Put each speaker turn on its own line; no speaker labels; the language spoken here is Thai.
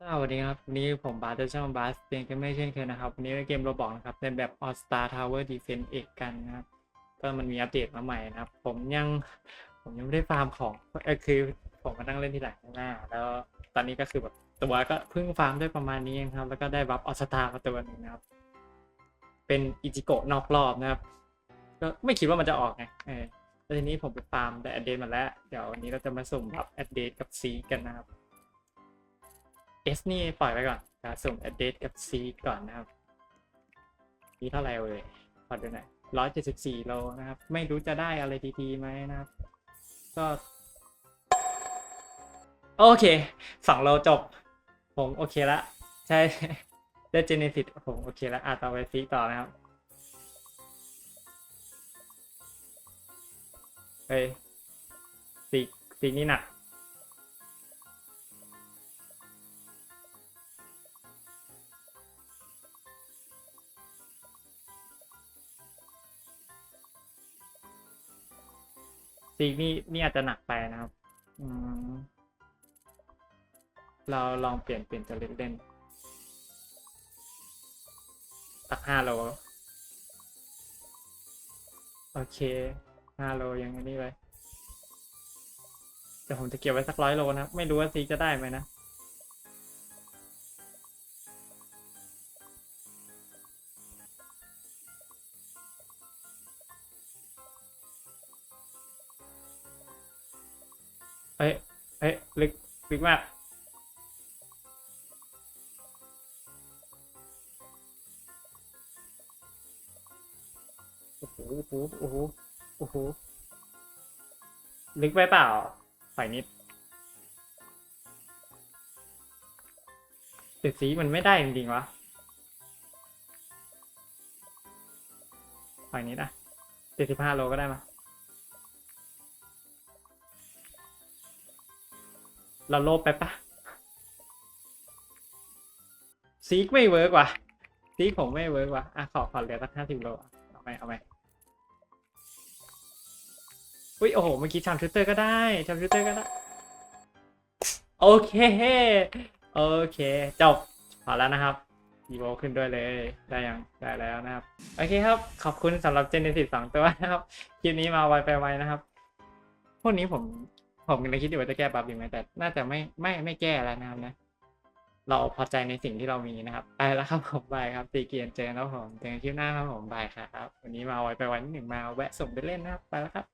สวัสดีครับวันนี้ผมบาสจากช่องบาสเกมกันไม่เช่นเคยนะครับ วันนี้เป็นเกมโรบอกนะครับเป็นแบบ All Star Tower Defense เอกกันนะครับ ก็มันมีอัปเดตมาใหม่นะครับ ผมยังผมยังไม่ได้ฟาร์มของอคือผมมานั่งเล่นทีหลังหน้า แล้วตอนนี้ก็คือแบบตัวก็เพิ่งฟาร์มได้ประมาณนี้เองครับ แล้วก็ได้บัฟออสตามาตัวหนึงนะครับ เป็นอิจิโกะนอกรอบนะครับ ก็ไม่คิดว่ามันจะออกไงเออแล้วทีนี้ผมไปฟาร์มได้อัปเดตมาแล้ว เดี๋ยววันนี้เราจะมาสุ่มบัฟอัปเดตกับซีกันนะครับ S นี่ปล่อยไว้ก่อนจะสุ่ม update กับ C ก่อนนะครับนี่เท่าไหร่เอ่ยขอดูหน่อยร้อยเจ็ดสิบสี่โลนะครับ ไม่รู้จะได้อะไรดีๆไหมนะครับ ก็ โอเคสองโลจบ ผมโอเคละใช่ได้เจเนซิตผมโอเคละอะต่อไปซีต่อนะครับเฮ้ยซีซีนี่หนัก ซีกนี่นี่อาจจะหนักไปนะครับ อืมเราลองเปลี่ยนเปลี่ยนจะเล่นเล่นสักห้าโล โอเคห้าโลยังไงนี่ไว้เดี๋ยวผมจะเก็บไว้สักร้อยโลนะ ไม่รู้ว่าซีจะได้ไหมนะ เอ้ยเอ้ยลึกลึกมากโอ้โหโอ้โหโอ้โหลึกไปเปล่าฝ่ายนิดแต่สีมันไม่ได้จริงๆวะฝ่ายนิดอะเจ็ดสิบห้าโลก็ได้มา เราโลภไปปะซีกไม่เวิร์กว่ะซีกผมไม่เวิร์กว่ะอะขอขอเหลือสักห้าสิบโลเอาไหมเอาไหมอุ้ยโอ้โหเมื่อกี้ชามชูเตอร์ก็ได้ชามชูเตอร์ก็ได้ โอเค โอเคจบพอแล้วนะครับอีโวขึ้นด้วยเลย ได้ยังได้แล้วนะครับ โอเคครับ ขอบคุณสำหรับเจเนซิสสองตัวนะครับ คลิปนี้มาไวไปไวนะครับ พวกนี้ผม ผมกำลังคิดอยู่ว่าจะแก้บัฟอยู่ไหมแต่น่าจะไม่ไม่ไม่แก้แล้วนะครับนะ เราพอใจในสิ่งที่เรามีนะครับ ไปแล้วครับผมบายครับตีเกียนเจอกันแล้วผมเจอคลิปหน้าครับผมบายครับ วันนี้มาไวไปวันหนึ่งมาแวะส่งไปเล่นนะครับไปแล้วครับ